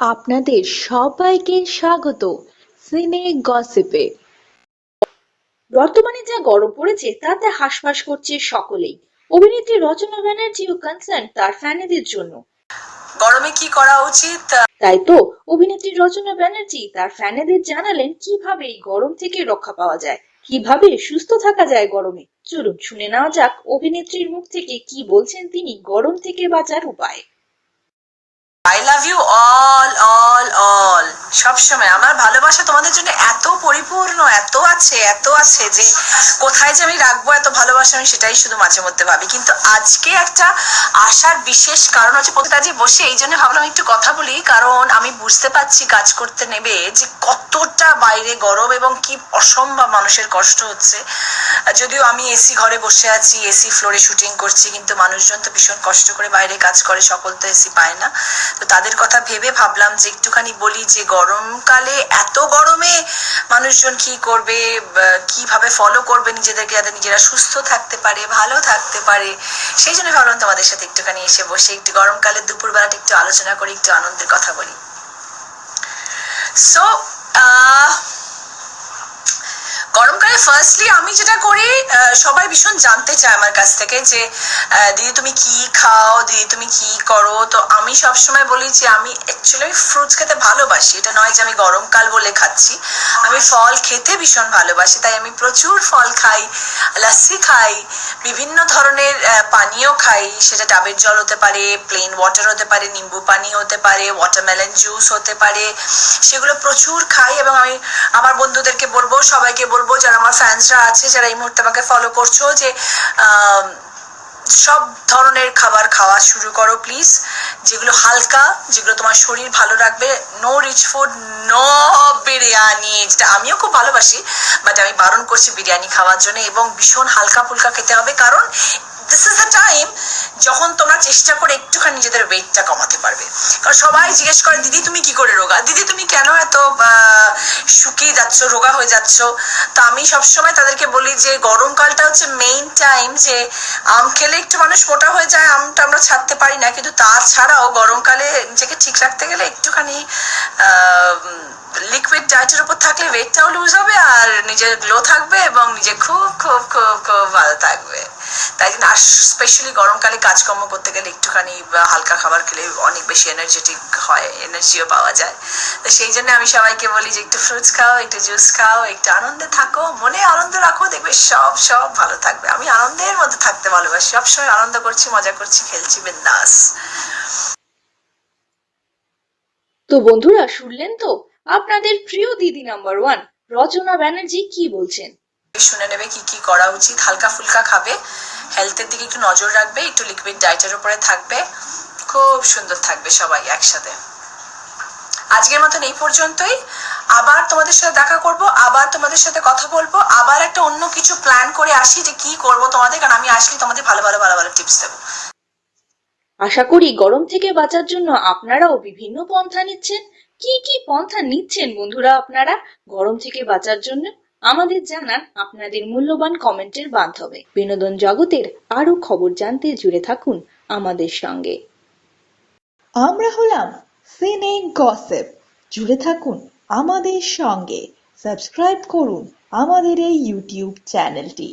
আপনাদের সবাইকে স্বাগত সিনে গসিপে। বর্তমানে যা গরম পড়েছে তাতে হাসফাস করছে সকলেই। অভিনেত্রী রচনা ব্যানার্জিও কনসার্ন তার ফ্যানেদের জন্য। গরমে কি করা উচিত? তাই তো অভিনেত্রী রচনা ব্যানার্জি তার ফ্যানেদের জানালেন কীভাবে এই গরম থেকে রক্ষা পাওয়া যায় কীভাবে সুস্থ থাকা যায় গরমে। চলুন শুনে নেওয়া যাক অভিনেত্রীর মুখ থেকে কি বলছেন তিনি গরম থেকে বাঁচার উপায়। সবসময়। আমার ভালোবাসা তোমাদের জন্য এত পরিপূর্ণ, এত আছে এত আছে যে কোথায় যে আমি রাখব এত ভালোবাসা আমি সেটাই শুধু মাঝে মধ্যে ভাবি। কিন্তু আজকে একটা আসার বিশেষ কারণ হচ্ছে প্রতিটা বসে, এই জন্য ভাবলাম একটু কথা বলি, কারণ আমি বুঝতে পারছি কাজ করতে নেবে যে কতটা বাইরে গরম এবং কি অসম্ভব মানুষের কষ্ট হচ্ছে। যদিও আমি এসি ঘরে বসে আছি, এসি ফ্লোরে শুটিং করছি, কিন্তু মানুষজন তো ভীষণ কষ্ট করে বাইরে কাজ করে, সকল তো এসি পায় না। তো তাদের কথা ভেবে ভাবলাম যে একটুখানি বলি যে গরমকালে এত গরমে মানুষজন কি করবে কীভাবে ফলো করবে নিজেদেরকে যাতে নিজেরা সুস্থ থাকতে পারে, ভালো থাকতে পারে? সেই জন্য ভাবলাম তোমাদের সাথে একটুখানি এসে বসে একটু গরমকালে দুপুরবেলাটা একটু আলোচনা করি, একটু আনন্দের কথা বলি। সো গরমকালে ফার্স্টলি আমি যেটা করি সবাই ভীষণ জানতে চায় আমার কাছ থেকে যে দিদি তুমি কি খাও, দিদি তুমি কি করো? তো আমি সবসময় বলি যে আমি অ্যাকচুয়ালি ফ্রুটস খেতে ভালোবাসি। এটা নয় যে আমি গরমকাল বলে খাচ্ছি। আমি ফল খেতে ভীষণ ভালোবাসি, তাই আমি প্রচুর ফল খাই লাস্সি খাই, বিভিন্ন ধরনের পানীয় খাই। সেটা ডাবের জল হতে পারে প্লেন ওয়াটার হতে পারে, নিম্বু পানি হতে পারে ওয়াটারমেলন জুস হতে পারে। সেগুলো প্রচুর খাই এবং আমি, আমার বন্ধুদেরকে বলব, সবাইকে বলব যারা আমার ফ্যান্সরা আছে, যারা এই মুহূর্তে আমাকে ফলো করছ, যে সব ধরনের খাবার খাওয়া শুরু করো প্লিজ যেগুলো হালকা, যেগুলো তোমার শরীর ভালো রাখবে। No rich food no biryani, যেটা আমিও খুব ভালোবাসি বাট আমি বারণ করছি বিরিয়ানি খাওয়ার জন্য এবং ভীষণ হালকা ফুলকা খেতে হবে। কারণ দিস ইজ দ্য টাইম যখন তোমরা চেষ্টা করে একটুখানি নিজেদের ওয়েটটা কমাতে পারবে। কারণ সবাই জিজ্ঞেস করে, দিদি, তুমি কি করে রোগা? দিদি, তুমি কেন এত শুকিয়ে যাচ্ছ, রোগা হয়ে যাচ্ছ? তো আমি সবসময় তাদেরকে বলি যে, গরমকালটা হচ্ছে মেইন টাইম যে, আম খেলে একটু মানুষ মোটা হয়ে যায়, আমটা আমরা ছাড়তে পারি না। কিন্তু তাছাড়াও গরমকালে নিজেকে ঠিক রাখতে গেলে একটুখানি লিকুইড ডায়েটের ওয়েটটাও লুজ হবে আর নিজের গ্লো থাকবে এবং নিজে খুব খুব খুব খুব ভালো থাকবে। তাই জন্য আর স্পেশালি গরমকালে কাজকর্ম করতে গেলে একটুখানি হালকা খাবার খেলে অনেক বেশি এনার্জেটিক হয় এনার্জিও পাওয়া যায়। তো সেই জন্য আমি সবাইকে বলি যে একটু ফ্রুটস খাও, একটু জুস খাও, একটু আনন্দে থাকো, মনে আনন্দ রাখো, দেখবে সব সব ভালো থাকবে। আমি আনন্দের মধ্যে থাকতে ভালোবাসি, সবসময় আনন্দ করছি, মজা করছি, খেলছি, বিন্দাস। তো বন্ধুরা, শুনলেন তো? আপনাদের প্রিয় দিদি নাম্বার ওয়ান রচনা ব্যানার্জি কি বলছেন? শুনে নেবে কি কি করা উচিত। হালকা ফুলকা খাবে। হেলথের দিকে একটু নজর রাখবে একটু লিকুইড ডায়েটের উপরে থাকবে। খুব সুন্দর থাকবে সবাই একসাথে। আজকের মতন এই পর্যন্তই। আবার তোমাদের সাথে দেখা করব আবার তোমাদের সাথে কথা বলব আবার একটা অন্য কিছু প্ল্যান করে আসি যে কি করব তোমাদের কারণ আমি আসলে তোমাদের ভালো ভালো ভালো ভালো টিপস দেবো। আশা করি গরম থেকে বাঁচার জন্য আপনারাও বিভিন্ন পন্থা নিচ্ছেন। কি কি পন্থা নিচ্ছেন বন্ধুরা আপনারা গরম থেকে বাঁচার জন্য? আমাদের জানান আপনাদের মূল্যবান কমেন্টের বান্ধবে বিনোদন জগতের আরও খবর জানতে জুড়ে থাকুন আমাদের সঙ্গে। আমরা হলাম সিনে গসেপ। জুড়ে থাকুন আমাদের সঙ্গে। সাবস্ক্রাইব করুন আমাদের এই ইউটিউব চ্যানেলটি।